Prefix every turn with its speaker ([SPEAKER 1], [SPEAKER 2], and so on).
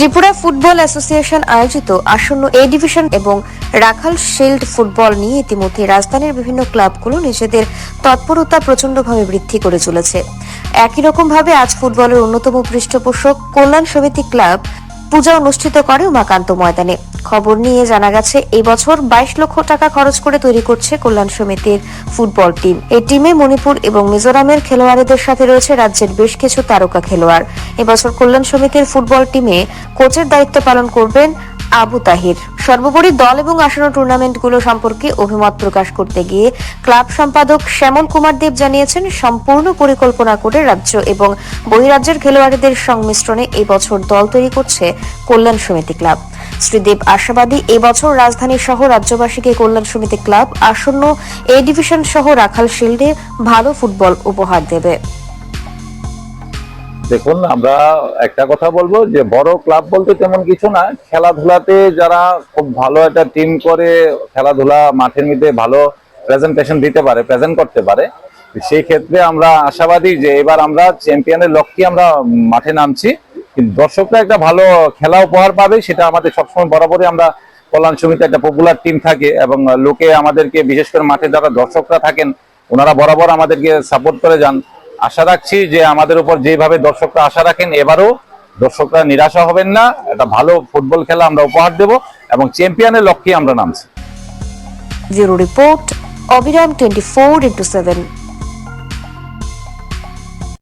[SPEAKER 1] Tripura football association আয়োজিত আসন্ন এ division এবং রাখাল শিল্ড ফুটবল নিয়ে ইতিমধ্যে রাজধানীর বিভিন্ন ক্লাবগুলো নিজেদের তৎপরতা প্রচণ্ডভাবে বৃদ্ধি করে চলেছে। একই রকমভাবে আজ ফুটবলের অন্যতম পৃষ্ঠপোষক কল্যাণ সমিতি ক্লাব পূজা অনুষ্ঠিত করে উমাকান্ত ময়দানে। খবর নিয়ে জানা গেছে, এই বছর বাইশ লক্ষ টাকা খরচ করে তৈরি করছে কল্যাণ সমিতির ফুটবল টিম। এই টিমে মণিপুর এবং মিজোরামের খেলোয়াড়দের সাথে রয়েছে রাজ্যের বেশ কিছু তারকা খেলোয়াড়। এবছর কল্যাণ সমিতির ফুটবল টিমে কোচের দায়িত্ব পালন করবেন আবু তাহির। সর্বোপরি দল এবং আসন্ন টুর্নামেন্টগুলো সম্পর্কে অভিমত প্রকাশ করতে গিয়ে ক্লাব সম্পাদক শ্যামল কুমার দেব জানিয়েছেন, সম্পূর্ণ পরিকল্পনা করে রাজ্য এবং বহিরাজ্যের খেলোয়াড়দের সংমিশ্রণে এবছর দল তৈরি করছে কল্যাণ সমিতি ক্লাব। শ্রীদেব আশাবাদী, এবছর রাজধানী সহ রাজ্যবাসীকে কল্যাণ সমিতি ক্লাব আসন্ন এ ডিভিশন সহ রাখাল শিল্ডে ভালো ফুটবল উপহার দেবে।
[SPEAKER 2] দেখুন, আমরা একটা কথা বলব যে বড় ক্লাব বলতে তেমন কিছু না, খেলাধুলাতে যারা খুব ভালো একটা টিম করে, খেলাধুলা মাঠের মধ্যে ভালো প্রেজেন্টেশন দিতে পারে প্রেজেন্ট করতে পারে, সেই ক্ষেত্রে আমরা আশাবাদী যে এবার আমরা চ্যাম্পিয়নের লক্ষ্যে আমরা মাঠে নামছি। কিন্তু দর্শকরা একটা ভালো খেলা উপহার পাবে, সেটা আমাদের সবসময় বরাবরই আমরা কল্যাণ সমিতি একটা পপুলার টিম থাকে এবং লোকে আমাদেরকে, বিশেষ করে মাঠে যারা দর্শকরা থাকেন, ওনারা বরাবর আমাদেরকে সাপোর্ট করে যান। আশা রাখছি যে আমাদের উপর যেভাবে দর্শকরা আশা রাখেন, এবারও দর্শকরা নিরাশা হবেন না। একটা ভালো ফুটবল খেলা আমরা উপহার দেব এবং চ্যাম্পিয়নের লক্ষ্যে আমরা নামছি।
[SPEAKER 1] রিপোর্ট, অবিরাম টোয়েন্টি ফোর ইন্টু সেভেন।